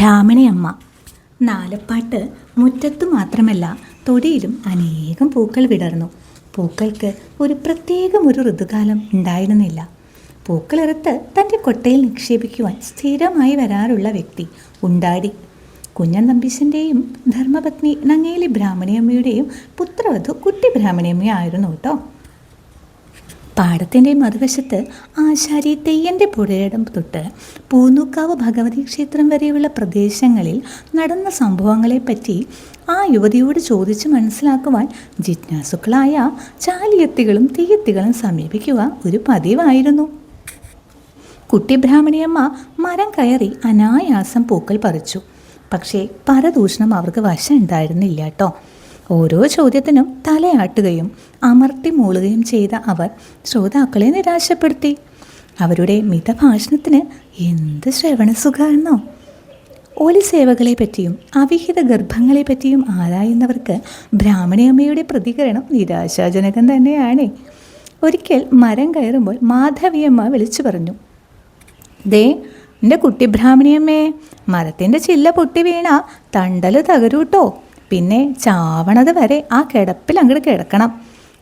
ബ്രാഹ്മണിയമ്മ നാലപ്പാട്ട് മുറ്റത്തു മാത്രമല്ല തൊടിയിലും അനേകം പൂക്കൾ വിടർന്നു. പൂക്കൾക്ക് ഒരു പ്രത്യേകം ഒരു ഋതുകാലം ഉണ്ടായിരുന്നില്ല. പൂക്കളിറത്ത് തന്റെ കൊട്ടയിൽ നിക്ഷേപിക്കുവാൻ സ്ഥിരമായി വരാറുള്ള വ്യക്തി ഉണ്ടാടി. കുഞ്ഞൻ നമ്പീശന്റെയും ധർമ്മപത്നി നങ്ങേലി ബ്രാഹ്മണിയമ്മയുടെയും പുത്രവധു കുട്ടി ബ്രാഹ്മണിയമ്മയായിരുന്നു കേട്ടോ. പാടത്തിന്റെ മറുവശത്ത് ആശാരി തെയ്യന്റെ പുഴയിടം തൊട്ട് പൂന്നൂക്കാവ് ഭഗവതി ക്ഷേത്രം വരെയുള്ള പ്രദേശങ്ങളിൽ നടന്ന സംഭവങ്ങളെപ്പറ്റി ആ യുവതിയോട് ചോദിച്ച് മനസ്സിലാക്കുവാൻ ജിജ്ഞാസുക്കളായ ചാലിയത്തികളും തെയ്യത്തികളും സമീപിക്കുക ഒരു പതിവായിരുന്നു. കുട്ടി ബ്രാഹ്മണിയമ്മ മരം കയറി അനായാസം പൂക്കൾ പറിച്ചു. പക്ഷേ പരദൂഷണം അവർക്ക് വശം ഉണ്ടായിരുന്നില്ല കേട്ടോ ഓരോ ചോദ്യത്തിനും തലയാട്ടുകയും അമർത്തി മൂളുകയും ചെയ്ത അവർ ശ്രോതാക്കളെ നിരാശപ്പെടുത്തി. അവരുടെ മിതഭാഷണത്തിന് എന്ത് ശ്രവണസുഖമെന്നോ ഒലി സേവകളെ പറ്റിയും അവിഹിത ഗർഭങ്ങളെ പറ്റിയും ആരായുന്നവർക്ക് ബ്രാഹ്മണിയമ്മയുടെ പ്രതികരണം നിരാശാജനകം തന്നെയാണ്. ഒരിക്കൽ മരം കയറുമ്പോൾ മാധവിയമ്മ വിളിച്ചു പറഞ്ഞു ദേ എന്റെ കുട്ടി ബ്രാഹ്മണിയമ്മേ മരത്തിന്റെ ചില്ല പൊട്ടി വീണ തണ്ടൽ തകരൂട്ടോ? പിന്നെ ചാവണത് വരെ ആ കിടപ്പിൽ അങ്ങോട്ട് കിടക്കണം.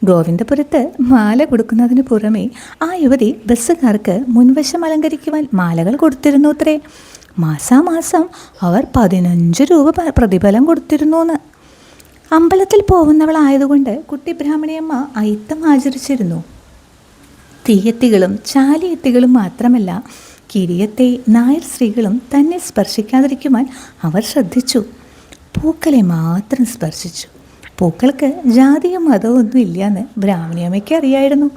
ഗോവിന്ദപുരത്ത് മാല കൊടുക്കുന്നതിന് പുറമെ ആ യുവതി ബസ്സുകാർക്ക് മുൻവശം അലങ്കരിക്കുവാൻ മാലകൾ കൊടുത്തിരുന്നു അത്രേ മാസാമാസം അവർ പതിനഞ്ച് രൂപ പ്രതിഫലം കൊടുത്തിരുന്നു എന്ന് അമ്പലത്തിൽ പോകുന്നവളായതുകൊണ്ട് കുട്ടി ബ്രാഹ്മണിയമ്മ അയിത്തം ആചരിച്ചിരുന്നു. തീയത്തികളും ചാലിയത്തികളും മാത്രമല്ല കിരിയത്തെ നായർ സ്ത്രീകളും തന്നെ സ്പർശിക്കാതിരിക്കുവാൻ അവർ ശ്രദ്ധിച്ചു. പൂക്കളെ മാത്രം സ്പർശിച്ചു. പൂക്കൾക്ക് ജാതിയും മതവും ഒന്നും ഇല്ലയെന്ന് ബ്രാഹ്മണിയമ്മയ്ക്ക് അറിയായിരുന്നു.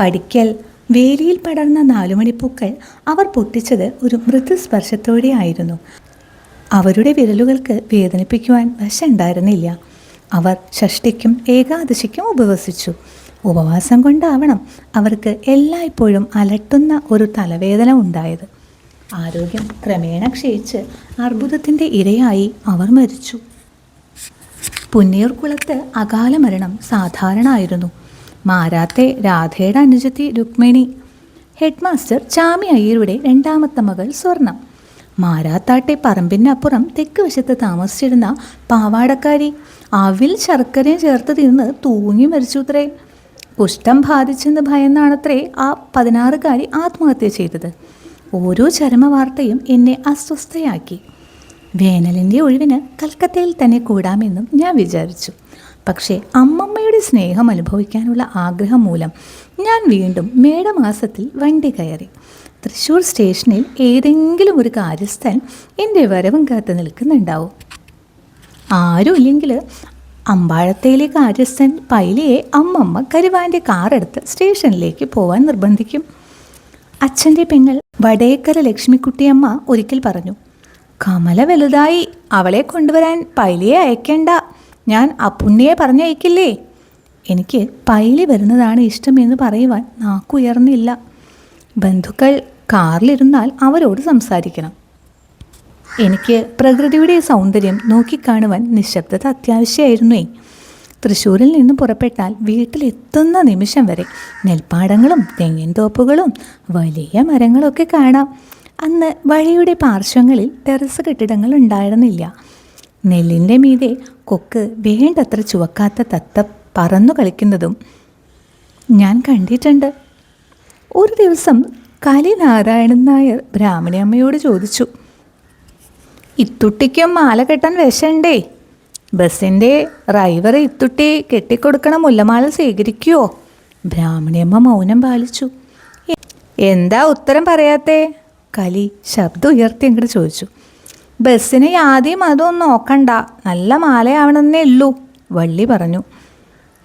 പഠിക്കൽ വേലിയിൽ പടർന്ന നാലുമണിപ്പൂക്കൾ അവർ പൊട്ടിച്ചത് ഒരു മൃദുസ്പർശത്തോടെ ആയിരുന്നു. അവരുടെ വിരലുകൾക്ക് വേദനിപ്പിക്കുവാൻ വശമുണ്ടായിരുന്നില്ല അവർ ഷഷ്ടിക്കും ഏകാദശിക്കും ഉപവസിച്ചു. ഉപവാസം കൊണ്ടാവണം അവർക്ക് എല്ലായ്പ്പോഴും അലട്ടുന്ന ഒരു തലവേദന ഉണ്ടായത്. ആരോഗ്യം ക്രമേണ ക്ഷയിച്ച് അർബുദത്തിന്റെ ഇരയായി അവർ മരിച്ചു. പുന്നയൂർക്കുളത്ത് അകാല മരണം സാധാരണ ആയിരുന്നു മാരാത്തെ രാധയുടെ അനുജത്തി രുക്മിണി. ഹെഡ് മാസ്റ്റർ ചാമി അയ്യരുടെ രണ്ടാമത്തെ മകൾ സ്വർണം. മാരാത്താട്ടെ പറമ്പിനപ്പുറം തെക്ക് വശത്ത് താമസിച്ചിരുന്ന പാവാടക്കാരി അവിൽ ശർക്കരയും ചേർത്ത് തിന്ന് തൂങ്ങി മരിച്ചുത്രേ. കുഷ്ഠം ബാധിച്ചെന്ന് ഭയന്നാണത്രേ ആ പതിനാറുകാരി ആത്മഹത്യ ചെയ്തത്. ഓരോ ചരമവാർത്തയും എന്നെ അസ്വസ്ഥയാക്കി. വേനലിന്റെ ഒഴിവിന് കൽക്കത്തയിൽ തന്നെ കൂടാമെന്നും ഞാൻ വിചാരിച്ചു. പക്ഷേ അമ്മമ്മയുടെ സ്നേഹം അനുഭവിക്കാനുള്ള ആഗ്രഹം മൂലം ഞാൻ വീണ്ടും മേടമാസത്തിൽ വണ്ടി കയറി. തൃശ്ശൂർ സ്റ്റേഷനിൽ ഏതെങ്കിലും ഒരു കാര്യസ്ഥൻ എന്റെ വരവും കാത്തു നിൽക്കുന്നുണ്ടാവും. ആരുമില്ലെങ്കിൽ അമ്പാഴത്തേലെ കാര്യസ്ഥൻ പൈലിയെ അമ്മമ്മ കരുവാന്റെ കാറെടുത്ത് സ്റ്റേഷനിലേക്ക് പോവാൻ നിർബന്ധിക്കും. അച്ഛന്റെ പെങ്ങൾ വടയേക്കര ലക്ഷ്മിക്കുട്ടിയമ്മ ഒരിക്കൽ പറഞ്ഞു കമല വലുതായി അവളെ കൊണ്ടുവരാൻ പൈലിയെ അയക്കേണ്ട. ഞാൻ അപ്പുണ്ണിയെ പറഞ്ഞയക്കില്ലേ? എനിക്ക് പൈലി വരുന്നതാണ് ഇഷ്ടമെന്ന് പറയുവാൻ നാക്കുയർന്നില്ല. ബന്ധുക്കൾ കാറിലിരുന്നാൽ അവരോട് സംസാരിക്കണം. എനിക്ക് പ്രകൃതിയുടെ സൗന്ദര്യം നോക്കിക്കാണുവാൻ നിശബ്ദത അത്യാവശ്യമായിരുന്നേ തൃശ്ശൂരിൽ നിന്ന് പുറപ്പെട്ടാൽ വീട്ടിലെത്തുന്ന നിമിഷം വരെ നെൽപ്പാടങ്ങളും തെങ്ങിൻ തോപ്പുകളും വലിയ മരങ്ങളൊക്കെ കാണാം. അന്ന് വഴിയുടെ പാർശ്വങ്ങളിൽ ടെറസ് കെട്ടിടങ്ങൾ ഉണ്ടായിരുന്നില്ല. നെല്ലിന്റെ മീതെ കൊക്ക് വേണ്ടത്ര ചുവക്കാത്ത തത്ത പറന്നു കളിക്കുന്നതും ഞാൻ കണ്ടിട്ടുണ്ട്. ഒരു ദിവസം കലി നാരായണൻ നായർ ബ്രാഹ്മണിയമ്മയോട് ചോദിച്ചു ഇത്തുട്ടിക്കും മാല കെട്ടാൻ വിഷണ്ടേ ബസ്സിന്റെ ഡ്രൈവർ ഇത്തുട്ടി കെട്ടിക്കൊടുക്കണ മുല്ലമാല സ്വീകരിക്കുവോ? ബ്രാഹ്മണിയമ്മ മൗനം പാലിച്ചു. "എ- എന്താ ഉത്തരം പറയാത്തേ? കലി ശബ്ദം ഉയർത്തി അങ്ങോട്ട് ചോദിച്ചു. ബസ്സിന് യാതെയും അതൊന്നും നോക്കണ്ട. നല്ല മാലയാവണമെന്നേ ഉള്ളൂ വള്ളി പറഞ്ഞു.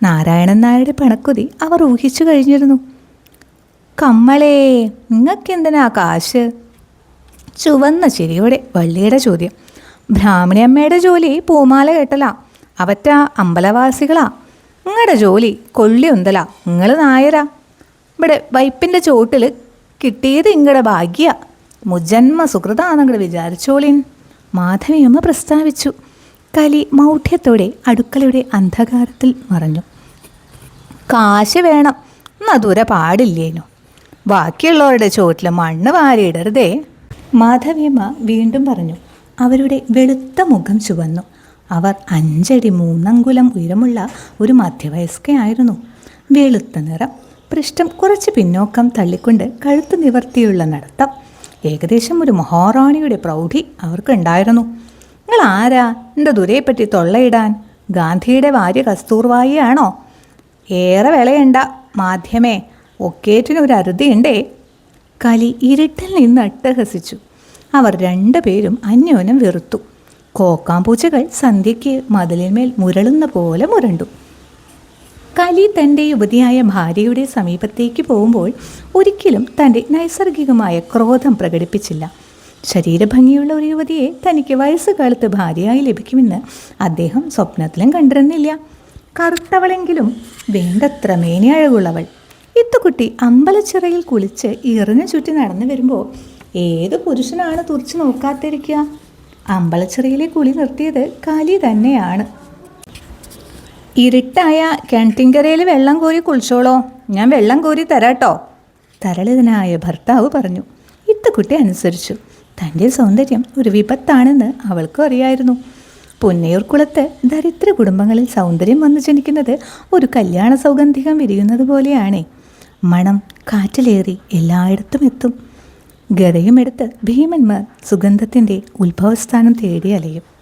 നാരായണൻ നായരുടെ പിണക്കുതി അവർ ഊഹിച്ചു കഴിഞ്ഞിരുന്നു. കമ്മളേ നിങ്ങൾക്കെന്തിനാ കാശ്? ചുവന്ന ചിരിയോടെ വള്ളിയുടെ ചോദ്യം. ബ്രാഹ്മണിയമ്മയുടെ ജോലി പൂമാല കെട്ടലാ അവറ്റ അമ്പലവാസികളാ. നിങ്ങളുടെ ജോലി കൊള്ളി ഉന്തലാ നിങ്ങൾ നായരാ. ഇവിടെ വൈപ്പിന്റെ ചോട്ടിൽ കിട്ടിയത് ഇങ്ങടെ ഭാഗ്യ. മുജന്മ സുഹൃതാന്നങ്ങട് വിചാരിച്ചോളിൻ. മാധവിയമ്മ പ്രസ്താവിച്ചു. കലി മൗഢ്യത്തോടെ അടുക്കളയുടെ അന്ധകാരത്തിൽ മറഞ്ഞു. കാശ് വേണം നദൂര ദൂരെ പാടില്ലേനു. ബാക്കിയുള്ളവരുടെ ചോട്ടിൽ മണ്ണ് വാരിയിടരുതേ. മാധവിയമ്മ വീണ്ടും പറഞ്ഞു. അവരുടെ വെളുത്ത മുഖം ചുവന്നു. അവർ അഞ്ചടി മൂന്നങ്കുലം ഉയരമുള്ള ഒരു മധ്യവയസ്കയായിരുന്നു വെളുത്ത നിറം പൃഷ്ഠം കുറച്ച് പിന്നോക്കം തള്ളിക്കൊണ്ട് കഴുത്ത് നിവർത്തിയുള്ള നടത്തം ഏകദേശം ഒരു മഹാറാണിയുടെ പ്രൗഢി അവർക്കുണ്ടായിരുന്നു നിങ്ങൾ ആരാ? എന്റെ ദുരയെപ്പറ്റി തൊള്ളയിടാൻ? ഗാന്ധിയുടെ ഭാര്യ കസ്തൂർവായിയാണോ? ഏറെ വിളയണ്ട മാധ്യമേ ഒക്കേറ്റിനൊരു അരുതിയുണ്ടേ കലി ഇരുട്ടിൽ നിന്ന് അട്ടഹസിച്ചു. അവർ രണ്ടുപേരും അന്യോന്യം വെറുത്തു. കോക്കാമ്പൂച്ചകൾ സന്ധ്യയ്ക്ക് മതിലിന്മേൽ മുരളുന്ന പോലെ മുരണ്ടു. കലി തന്റെ യുവതിയായ ഭാര്യയുടെ സമീപത്തേക്ക് പോകുമ്പോൾ ഒരിക്കലും തന്റെ നൈസർഗികമായ ക്രോധം പ്രകടിപ്പിച്ചില്ല. ശരീരഭംഗിയുള്ള ഒരു യുവതിയെ തനിക്ക് വയസ്സുകാലത്ത് ഭാര്യയായി ലഭിക്കുമെന്ന് അദ്ദേഹം സ്വപ്നത്തിലും കണ്ടിരുന്നില്ല. കറുത്തവളെങ്കിലും വേണ്ടത്ര മേനയഴകുള്ളവൾ ഇത്തുകുട്ടി അമ്പലച്ചിറയിൽ കുളിച്ച് ഇറിഞ്ഞു ചുറ്റി നടന്നു വരുമ്പോൾ ഏത് പുരുഷനാണ് തുറച്ചു നോക്കാതിരിക്കുക അമ്പലച്ചിറയിലെ കുളി നിർത്തിയത് കലി തന്നെയാണ്. ഇരുട്ടായ കിണറ്റിൻകരയിൽ വെള്ളം കോരി കുളിച്ചോളോ. ഞാൻ വെള്ളം കോരി തരാട്ടോ. തരളിതനായ ഭർത്താവ് പറഞ്ഞു. ഇത്തുകുട്ടി അനുസരിച്ചു. തന്റെ സൗന്ദര്യം ഒരു വിപത്താണെന്ന് അവൾക്കും അറിയായിരുന്നു. പുന്നയൂർക്കുളത്ത് ദരിദ്ര കുടുംബങ്ങളിൽ സൗന്ദര്യം വന്നു ജനിക്കുന്നത് ഒരു കല്യാണ സൗഗന്ധികം വിരിയുന്നത് പോലെയാണേ. മണം കാറ്റിലേറി എല്ലായിടത്തും എത്തും. ഗതയുമെടുത്ത് ഭീമന്മാർ സുഗന്ധത്തിന്റെ ഉത്ഭവസ്ഥാനം തേടി അലയും.